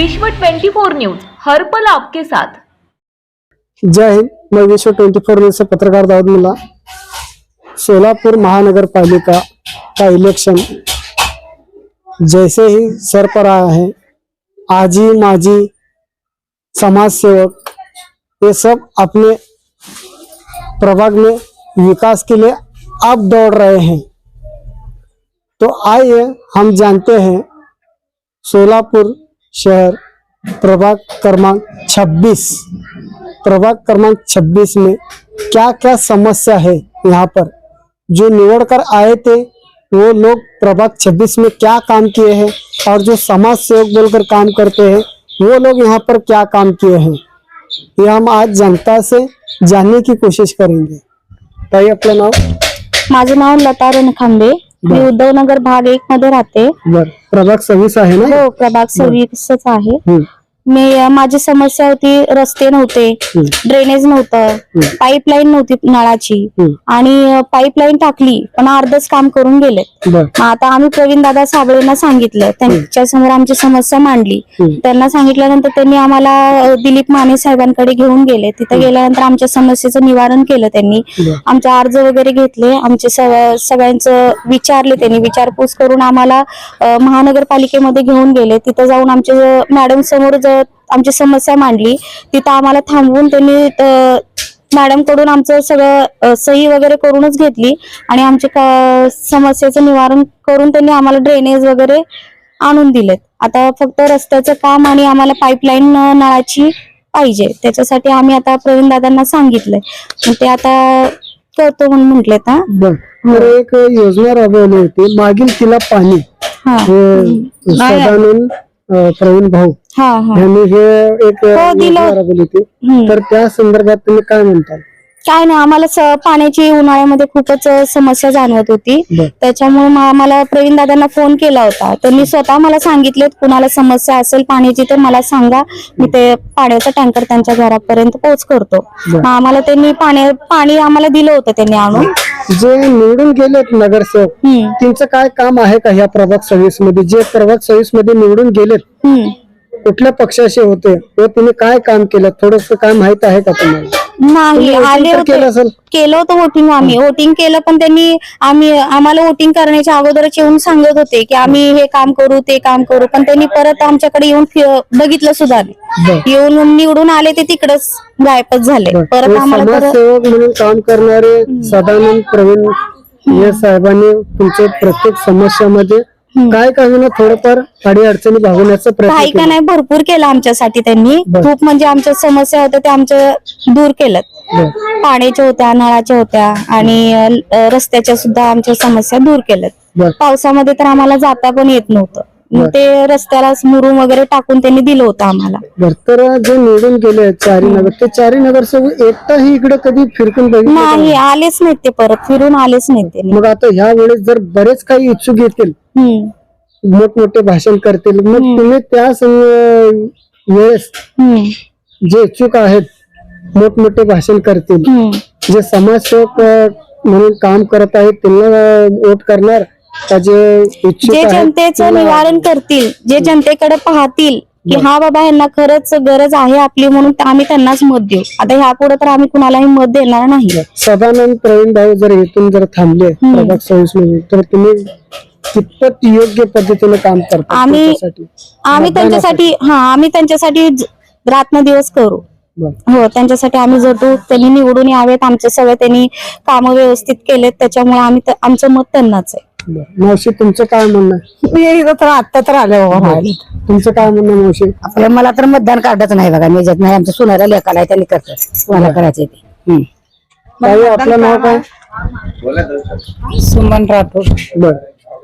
विश्व 24 न्यूज़, हर पल आपके साथ. जय हिंद, मैं विश्व ट्वेंटी फोर न्यूज़ से पत्रकार दाऊद मुल्ला सोलापुर महानगर पालिका का इलेक्शन. जैसे ही सर पर आया है, आजी माजी समाज सेवक, ये सब अपने प्रभाग में विकास के लिए अब दौड़ रहे हैं. तो आइए हम जानते हैं सोलापुर शहर, प्रभाग क्रमांक 26 प्रभाग क्रमांक 26 में क्या क्या समस्या है यहाँ पर? जो निवड़ कर आए थे, वो लोग प्रभाग 26 में क्या काम किए हैं? और जो समाज सेवक बोलकर काम करते हैं, वो लोग यहाँ पर क्या काम किए हैं? ये हम आज जनता से जानने की कोशिश करेंगे। ताई आपलं नाव माझं नाव लता रणखांबे मी उद्धवनगर भाग एक मध्ये राहते. प्रभाग सव्वीस आहे ना? हो प्रभाग सव्वीसच आहे. मी माझी समस्या होती रस्ते नव्हते ड्रेनेज नव्हतं पाईपलाईन नव्हती नळाची. आणि पाईपलाईन टाकली पण अर्धच काम करून गेले आता आम्ही प्रवीण दादा साबळेंना सांगितलं त्यांच्यासमोर आमची समस्या मांडली. त्यांना सांगितल्यानंतर त्यांनी आम्हाला दिलीप माने साहेबांकडे घेऊन गेले. तिथे गेल्यानंतर आमच्या समस्येचं निवारण केलं त्यांनी. आमचे अर्ज वगैरे घेतले आमचे सग- सगळ्यांचं विचारले त्यांनी. विचारपूस करून आम्हाला महानगरपालिकेमध्ये घेऊन गेले. तिथं जाऊन आमचे मॅडम समोर आमची समस्या मांडली. तिथं आम्हाला थांबवून त्यांनी मॅडमकडून आमचं सगळं सही वगैरे करूनच घेतली. आणि आमचे का- समस्येचं निवारण करून त्यांनी आम्हाला ड्रेनेज वगैरे आणून दिलेत. आता फक्त रस्त्याचं काम आणि आम्हाला पाईपलाईन नळाची पाहिजे. त्याच्यासाठी आम्ही आता प्रवीण दादांना सांगितलंय. ते आता करतो म्हणून म्हटलेत हा. बर. तर एक योजना राबवली होती. मागील तिला पाणी. सदानंद प्रवीण भाऊ. हा हा. यांनी हे एक हो, दिलं. योजना राबवली होती. हम्म. तर त्या संदर्भात तुम्ही काय म्हणताल? काय नाही आम्हाला स- पाण्याची उन्हाळ्यामध्ये खूपच अ, समस्या जाणवत होती. बर. त्याच्यामुळे मा- आम्हाला प्रवीण दादांना फोन केला होता. त्यांनी स्वतः मला सांगितलेत कुणाला समस्या असेल पाण्याची तर मला सांगा. मी ते पाण्याचा टँकर त्यांच्या घरापर्यंत पोहोच करतो. बर. मग आम्हाला त्यांनी पाणी पाणी आम्हाला दिलं होतं त्यांनी आणून. जे निवडून गेलेत नगरसेवक हम्म, त्यांचं काय काम आहे का ह्या प्रभाग सव्वीसमध्ये जे प्रभाग सव्वीसमध्ये निवडून गेलेत हम्म. कुठल्या पक्षाचे होते? व तिने काय काम केलं? थोडस काय माहीत आहे का तुम्हाला? नाही तुम्ही voting आले तर होते. केलं असेल. केलं होतं वोटिंग आम्ही. वोटिंग केलं पण त्यांनी आम्ही आम्हाला वोटिंग करण्याच्या अगोदरच येऊन सांगत होते की आम्ही हे काम करू ते काम करू. पण त्यांनी परत आमच्याकडे येऊन फि- बघितलं सुद्धा नाही बर. येऊन निवडून आले ते तिकडच गायबच झाले. परत आम्हाला परत समाजसेवक म्हणून काम करणारे सदानंद प्रवीण या साहेबांनी तुमच्या प्रत्येक समस्यामध्ये काय काय होईना थोडंफार अडी अडचणी भागवण्याचा प्रयत्न काही का केला नाही भरपूर केलं आमच्यासाठी त्यांनी बर. खूप म्हणजे आमच्या समस्या होत्या त्या आमच्या दूर बर. पाण्याच्या होत्या नळाच्या होत्या आणि अ, रस्त्याच्या सुद्धा आमच्या समस्या दूर केल्यात बर. पावसामध्ये तर आम्हाला जाता पण येत नव्हतं मग. ते रस्त्याला मुरुम वगैरे टाकून त्यांनी दिलं होतं आम्हाला बर तर जे निवडून गेले चारी नगर ते चारी नगरसेवक एकटाही इकडे कधी फिरकून बघितलं का नाही? आलेच नाहीत ते परत फिरून आलेच नाहीत त्यांनी मग आता ह्या वेळेस जर बरेच काही इच्छुक येतील हम्म, मोठमोठे भाषण करतील मग. तुम्ही त्या सं- वेळेस हम्म, जे इच्छुक आहेत मोठमोठे भाषण करतील हम्म. जे समाजसेवक अ, म्हणून काम करत आहेत त्यांना वोट करणार जे जनतेचं निवारण करतील जे जनतेकडे पाहतील की हा बाबा यांना खरंच गरज आहे आपली म्हणून आम्ही त्यांनाच मत देऊ आता ह्या पुढे तर आम्ही कुणालाही मत देणार नाही सदानंद प्रवीण भाऊ जर इथून जर थांबले हम्म. प्रभाग सव्वीसमध्ये तर तुम्ही कितपत योग्य पद्धतीने काम करता आम्ही-? आम्ही त्यांच्यासाठी हा आम्ही त्यांच्यासाठी रात्र दिवस करू. हो त्यांच्यासाठी आम्ही झटू त्यांनी निवडून यावेत आमचे सगळे त्यांनी कामं व्यवस्थित केलेत त्याच्यामुळे आम्ही आमचं मत त्यांनाच आहे. मावशी तुमचं काय म्हणणं आहे? मी इथं तर आत्ता तर आले बाबा राहिले. तुमचं काय म्हणणं आहे, मावशी आपल्या मला तर मतदान कार्डच नाही बघा मी नाही आमच्या सुनाला लेखाला आहे त्यांनी करतो कोणाला करायचं ते हम्म. ताई आपलं नाव काय सुमन राठोड बर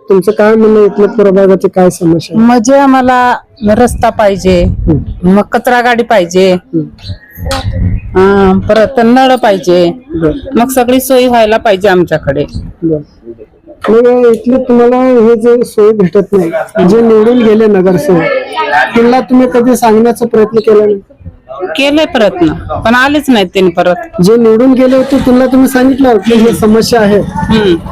तुमचं काय म्हणणं आहे? इथल्या प्रभागाची काय समस्या आहे? म्हणजे आम्हाला रस्ता पाहिजे हम्म. मग कचरा गाडी पाहिजे हम्म. अं, परत नळ पाहिजे बरं. मग सगळी सोय व्हायला पाहिजे आमच्याकडे बरं. मग इथले तुम्हाला हे जे सोय भेटत नाही जे निवडून गेले नगरसेवक त्यांना तुम्ही कधी सांगण्याचा प्रयत्न केला नाही केलंय प्रयत्न पण आलेच नाहीत त्यांनी परत जे निवडून गेले होते त्यांना तुम्ही सांगितलं की ही समस्या आहे.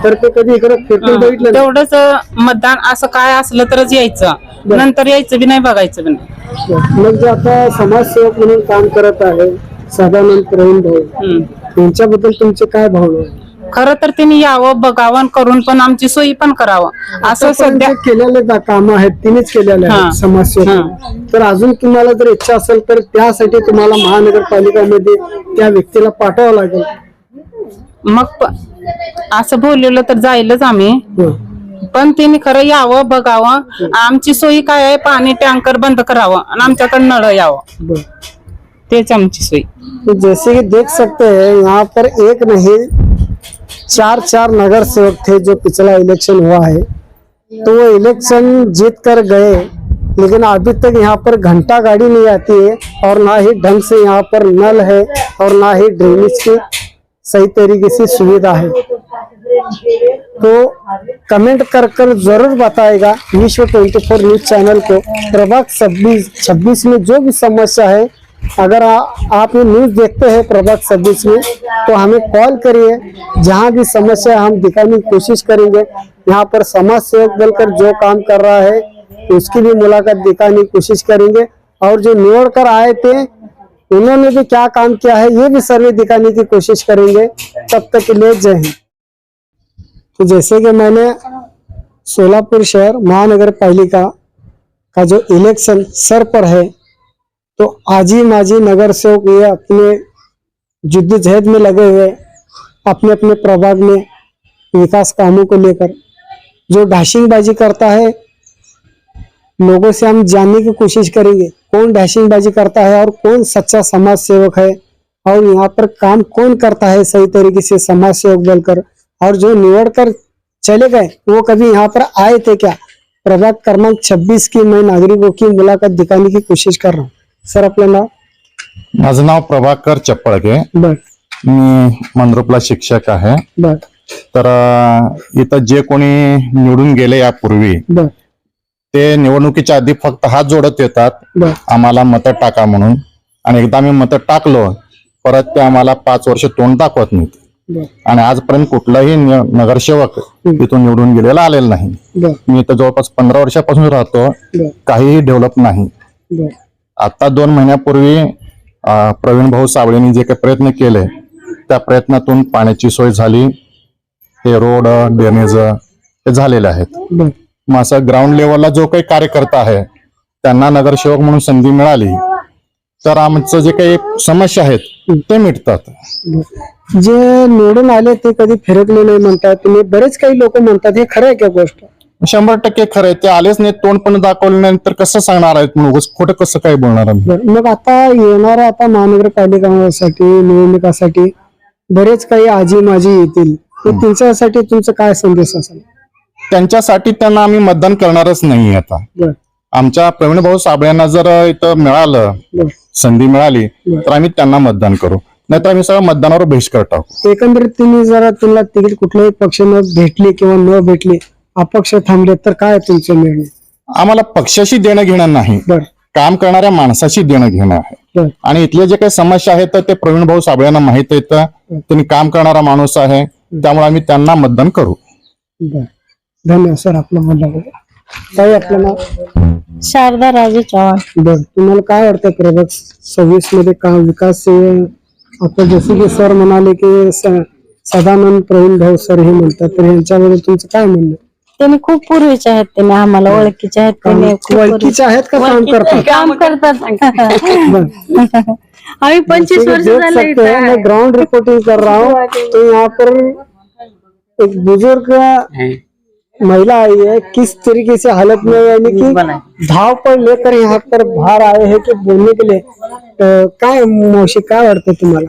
तर ते कधी इकडे फिरकून बघितलं. तेवढंच मतदान असं काय असलं तरच यायचं नंतर यायचं बी नाही बघायचं बी नाही मग जे आता समाजसेवक म्हणून काम करत आहे सदानंद प्रवीण भाऊ. यांच्याबद्दल तुमचे काय भावना आहे? खरं तर त्यांनी यावं बघावं करून पण आमची सोयी पण करावं. असं सध्या केलेले काम आहेत तिनेच केलेले हा. आहेत समाजसेवक तर अजून तुम्हाला जर इच्छा असेल तर त्यासाठी तुम्हाला महानगरपालिकामध्ये त्या व्यक्तीला पाठवावं लागेल. मग असं बोललेलं तर जाईलच आम्ही. हो. पण त्यांनी खरं यावं बघावं. आमची सोयी काय आहे? पाणी टँकर बंद करावं आणि आमच्याकडे नळ यावं. तेच आमची सोयी. जैसे कि देख सकते हैं यहाँ पर एक नहीं चार चार नगर सेवक थे जो पिछला इलेक्शन हुआ है। तो वो इलेक्शन जीत कर गए, लेकिन अभी तक यहाँ पर घंटा गाड़ी नहीं आती है और ना ही ढंग से यहाँ पर नल है और ना ही ड्रेनेज की सही तरीके से सुविधा है। तो कमेंट कर कर ज़रूर बताएगा विश्व 24 न्यूज़ चैनल को। प्रभाग छब्बीस छब्बीस में जो भी समस्या है अगर आ, आप ये न्यूज़ देखते हैं प्रभाग छब्बीस में तो हमें कॉल करिए। जहाँ भी समस्या हम दिखाने की कोशिश करेंगे यहाँ पर समाज सेवक बनकर जो काम कर रहा है उसकी भी मुलाकात दिखाने की कोशिश करेंगे। और जो निवड़ कर आए थे उन्होंने भी क्या काम किया है ये भी सर्वे दिखाने की कोशिश करेंगे। तब तक के लिए जय हिंद। तो जैसे कि मैंने सोलापुर शहर महानगर पालिका का जो इलेक्शन सर पर है तो आजी माजी नगर सेवक ये अपने जिद्दोजहद में लगे हुए, अपने अपने प्रभाग में विकास कामों को लेकर। जो डैशिंगबाजी करता है, लोगों से हम जानने की कोशिश करेंगे, कौन डैशिंगबाजी करता है और कौन सच्चा समाज सेवक है, और यहाँ पर काम कौन करता है सही तरीके से समाज सेवक बनकर, और जो निवड़ कर चले गए, वो कभी यहाँ पर आए थे क्या? प्रभाग क्रमांक 26 की मैं नागरिकों की मुलाकात दिखाने की कोशिश कर रहा हूँ। सर आपलं नाव? माझं नाव प्रभाकर चप्पळके बर. मी मंद्रुपला शिक्षक आहे. बर. तर इथं जे कोणी निवडून गेले यापूर्वी बर. ते निवडणुकीच्या आधी फक्त हात जोडत येतात. बर. आम्हाला मतं टाका म्हणून. आणि एकदा आम्ही मतं टाकलो परत ते आम्हाला पाच वर्ष तोंड दाखवत नाहीत बर. आणि आजपर्यंत कुठलाही नि- नगरसेवक इथून निवडून गेलेला आलेला नाही. बर. मी इथं जवळपास पंधरा वर्षापासून राहतो. बर. काहीही डेव्हलप नाही. बर. आता दोन महिन्यापूर्वी प्रवीण भाऊ साबळेंनी जे काही प्रयत्न केले त्या प्रयत्नातून पाण्याची सोय झाली. हे रोड ड्रेनेज हे झालेले आहेत. मग असं ग्राउंड लेवलला जो काही कार्यकर्ता आहे त्यांना नगरसेवक म्हणून संधी मिळाली तर आमचं जे काही समस्या आहेत ते मिटतात. जे निवडून आले ते कधी फिरकले नाही म्हणतात. तुम्ही बरेच काही लोक म्हणतात हे खरं आहे का गोष्ट? शंभर टक्के खरं आहे. ते आलेच नाही तोंड पण दाखवले नाही तर कसं सांगणार आहेत म्हणून? उगाच खोटं कसं काय बोलणार आम्ही? बर मग आता येणाऱ्या आता महानगरपालिकासाठी निवडणुकासाठी बरेच काही आजी माजी येतील. तर त्यांच्यासाठी तुमचा काय संदेश असेल? त्यांच्यासाठी त्यांना आम्ही मतदान करणारच नाही आता. बर. आमच्या प्रवीण भाऊ साबळेंना जर इथं मिळालं बर. संधी मिळाली तर आम्ही त्यांना मतदान करू. नाहीतर आम्ही सगळं मतदानावर बहिष्कार टाकू. एकंदरीत तुम्ही जरा तुला तिकीट कुठल्याही पक्षानं भेटली किंवा न भेटली अपक्ष थांबले तर काय तुमचं निर्णय? आम्हाला पक्षाशी देणं घेणं नाही. बर. काम करणाऱ्या माणसाशी देणं घेणं आहे. बर. आणि इथले जे काही समस्या आहेत तर ते प्रवीण भाऊ साबळेंना माहीत आहेत. त्यांनी काम करणारा माणूस आहे. त्यामुळे आम्ही त्यांना मतदान करू. बर. धन्यवाद सर आपलं म्हणलं काय आपलं नाव? शारदा राजू चव्हाण. बर. तुम्हाला काय वाटतं प्रभाग सव्वीसमध्ये का विकास आता जसे की सर म्हणाले की स- सदानंद प्रवीण भाऊ सर हे म्हणतात तर यांच्याबद्दल तुमचं काय म्हणणं? आहे? त्यांनी खूप पूर्वीचे आहेत त्यांनी आम्हाला ओळखीचे आहेत त्यांनी खूप ओळखीचे आहेत का काम करतात काम करतात आम्ही पंचवीस वर्ष देख झाले सकते हैं मैं ग्राउंड रिपोर्टिंग कर रहा. हूँ तो यहाँ पर एक बुजुर्ग महिला आई है किस तरीके से हालत में है, यानी कि धाव पर लेकर यहाँ पर बाहर आए हैं कि बोलने के लिए तो काय मावशी काय वाटतं तुम्हाला?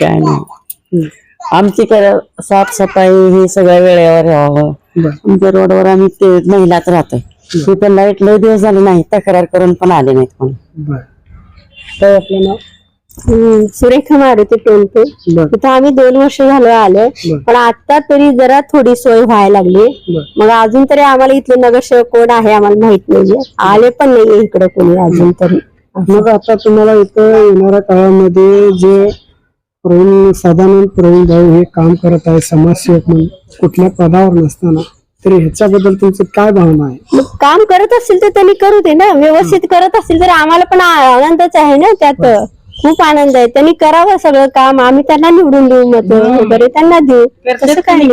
काय नाही. आमची काय साफसफाई ही सगळ्या वेळेवर व्हावं बर आमच्या रोडवर आम्ही ते महिलाच राहतोय. तिथं लाइट लय दिवस झाले नाही तक्रार करून पण आले नाहीत कोणी. बर. काय आपलं नाव? सुरेखा मारुती टोलते बर. तिथं आम्ही दोन वर्ष झालं आलोय बर. पण आता तरी जरा थोडी सोय व्हायला लागली. बर. मग अजून तरी आम्हाला इथले नगरसेवक कोण आहे आम्हाला माहीत नाहीये. आले पण नाहीये इकडे कोणी अजून तरी. मग आता तुम्हाला इथं येणाऱ्या काळामध्ये जे प्रवीण सदानंद प्रवीण भाऊ हे काम करत आहे समाजसेवक म्हणून. कुठल्या पदावर नसताना. तर ह्याच्याबद्दल तुमचं काय भावना आहे? मग काम करत असतील तर त्यांनी करू दे ना. व्यवस्थित करत असतील तर आम्हाला पण आनंदच आहे ना त्यात. खूप आनंद आहे. त्यांनी करावं सगळं काम. आम्ही त्यांना निवडून देऊ मत वगैरे त्यांना देऊ. तसं काय नाही.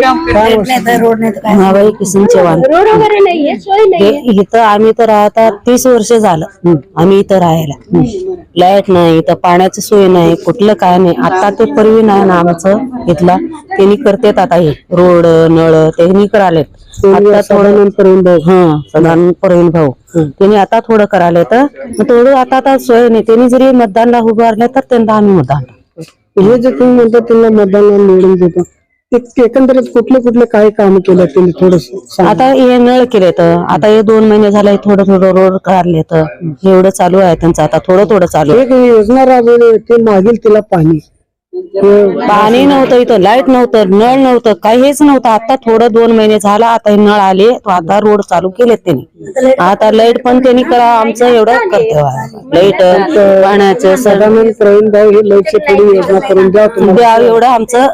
किसन चव्हाण रोड वगैरे नाहीये सोय हे नाहीये इथं आम्ही तर आता तीस वर्ष झालं. आम्ही इथं राहायला. लाइट नाही इथं पाण्याची सोय नाही कुठलं काय नाही. आता ते परवीन आहे ना आमचं इथला. त्यांनी करतेत आता हे. रोड नळ त्यांनी करालेत. आता थोडं भाऊ हा. प्रवीण भाऊ. त्यांनी आता थोडं करायला तर थोडं आता आता सोय नाही. त्यांनी जरी मतदानला उभारले तर त्यांना आम्ही मतदान हे जे तुम्ही म्हणता त्यांना मतदानाला निवडून देतो. एकंदरीत कुठले कुठले काही काम केलं त्यांनी थोडस आता हे नळ केले तर आता हे दोन महिने झाले थोडं थोडं रोड काढले तर. एवढं चालू आहे त्यांचं आता. थोडं थोडं चालू आहे. एक योजना राबवली ते मागील तिला पाणी पाणी नव्हतं इथं लाइट नव्हतं नळ नव्हतं काहीच नव्हतं. आता थोडं दोन महिने झाला आता हे नळ आले तो आता रोड चालू केलेत त्यांनी. आता लाइट पण त्यांनी करा आमचं एवढं आहे. लाइट पाण्याचं सगळं प्रवीण भाऊ हे थोडी योजना करून द्या एवढं आमचं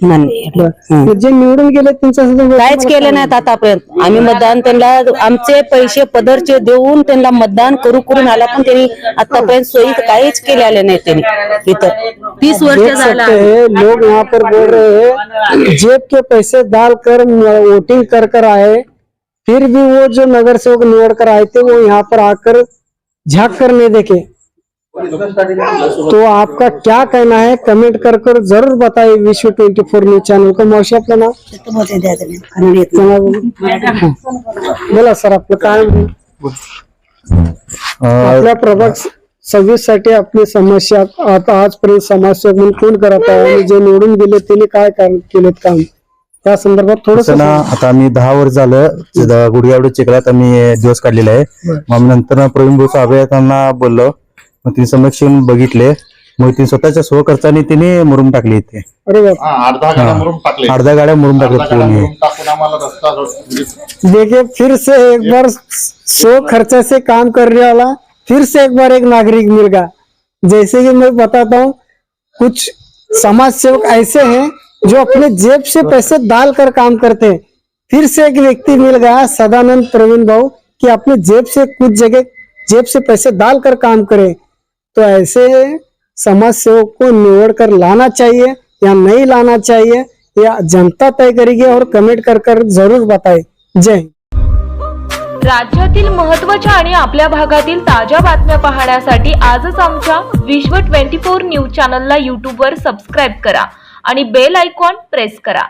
मान्य आहे. जे निवडून गेले त्यांच्या सुद्धा काहीच केलं नाहीत आतापर्यंत. आम्ही मतदान त्यांना आमचे पैसे पदरचे देऊन त्यांना मतदान करू करून आला पण त्यांनी आतापर्यंत सोयी काहीच केलेले नाही त्यांनी. इथं. तीस वर्ष देख झाला सकते हैं लोग यहाँ पर बोल रहे हैं जेब के पैसे डाल कर वोटिंग कर कर आए फिर भी वो जो नगर सेवक निवड़ कर आए थे वो यहाँ पर आकर झांक कर नहीं देखे। तो आपका क्या कहना है कमेंट कर कर जरूर बताइए विश्व ट्वेंटी फोर न्यूज चैनल को मौशी आपलं नाव. हा. बोला सर आपलं काय? आपल्या प्रभाग सव्वीससाठी आपली समस्या आता आजपर्यंत समाजसेवक म्हणून कोण करत आहे आणि जे निवडून गेले त्यांनी काय काम केलेत काम त्या संदर्भात थोडस ना आता आम्ही दहा वर्ष झालं गुडगावडे चिखलात आम्ही दिवस काढलेले आहे मग नंतर प्रवीण भाऊ साहेब त्यांना बोललो मग तिने समक्ष येऊन बघितले. मग तिने स्वतःच्या स्वखर्चाने तिने मुरुम टाकली इथे. अरे बाप. हा, अर्धा गाड्या मरून टाकले. अर्ध्या गाड्या मुरुम अर्धा टाकले गाड्या पूर्ण. मरून टाकून आम्हाला रस्ता म्हणजे देखिए फिर से एक बार सौ खर्चा से काम करने वाला फिर से एक बार एक नागरिक मिल गया। जैसे कि मैं बताता हूँ कुछ समाज सेवक ऐसे हैं जो अपने जेब से पैसे डाल कर काम करते हैं। फिर से एक व्यक्ति मिल गया सदानंद प्रवीण भाऊ कि अपने जेब से कुछ जगह जेब से पैसे डाल कर काम करे। तो ऐसे समाज सेवक को निवड़ कर लाना चाहिए या नहीं लाना चाहिए या जनता तय करेगी और कमेंट कर कर जरूर बताए। जय राज्यातील महत्त्वाच्या आणि आपल्या भागातील ताज्या बातम्या पाहण्यासाठी आजच आमच्या विश्व 24 न्यूज चॅनलला यूट्यूबवर सबस्क्राईब करा आणि बेल आयकॉन प्रेस करा.